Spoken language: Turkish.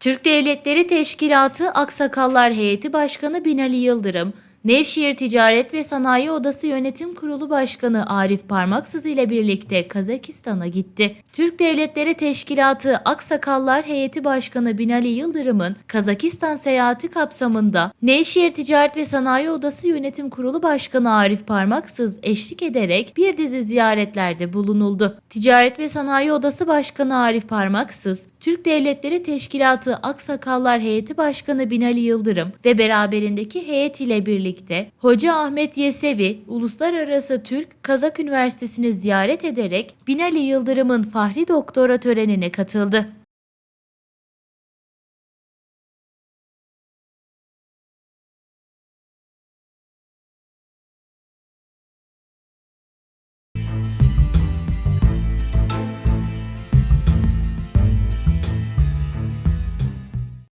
Türk Devletleri Teşkilatı Aksakallar Heyeti Başkanı Binali Yıldırım, Nevşehir Ticaret ve Sanayi Odası Yönetim Kurulu Başkanı Arif Parmaksız ile birlikte Kazakistan'a gitti. Türk Devletleri Teşkilatı Aksakallar Heyeti Başkanı Binali Yıldırım'ın Kazakistan seyahati kapsamında Nevşehir Ticaret ve Sanayi Odası Yönetim Kurulu Başkanı Arif Parmaksız eşlik ederek bir dizi ziyaretlerde bulunuldu. Ticaret ve Sanayi Odası Başkanı Arif Parmaksız, Türk Devletleri Teşkilatı Aksakallar Heyeti Başkanı Binali Yıldırım ve beraberindeki heyet ile birlikte Hoca Ahmet Yesevi Uluslararası Türk Kazak Üniversitesi'ni ziyaret ederek Binali Yıldırım'ın Fahri Doktora törenine katıldı.